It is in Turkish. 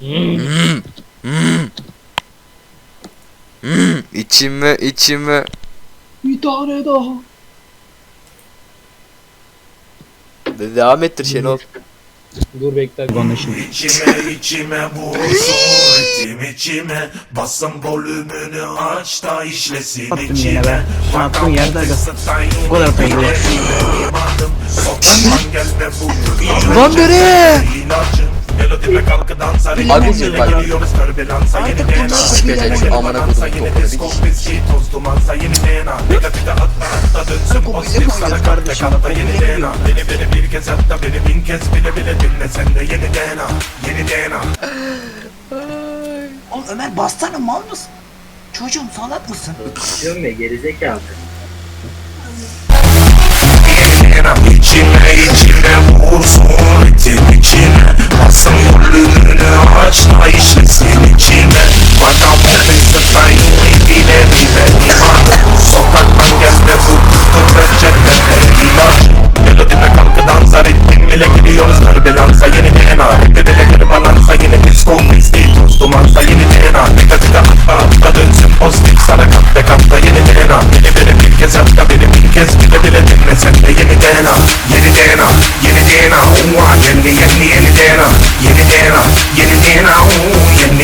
Hmm. Hmm. Hmm. İçime içime. Bir tane daha. De- Devam ettir Şenol. Dur bekle şimdi. İçime içime vursun ritim içime Basın volümünü aç da işlesin Attım içime yine be. Şu attığın yerde aga. Bu kadar bu Lan nereye? Melodime kalkı dansa Agustin bak. Gidiyoruz körbelansa yeni DNA şu amına kodum Yeni disco viski toz dumansa yeni DNA Negatife atla atla dönsün pozitif sana kartta kartta yeni DNA Beni beni bir kez hatta beni bin kez bile bile dinle sen de yeni DNA Yeni DNA Oğlum Ömer bassana mal mısın? Çocuğum salak mısın? Diyorum ya gerizekalı. Yine içime içime vursun kez hatta beni bin kez bile bile dinle sen de yeni DNA Yeni DNA yeni DNA yeni yeni yeni DNA Yeni DNA yeni DNA Uuu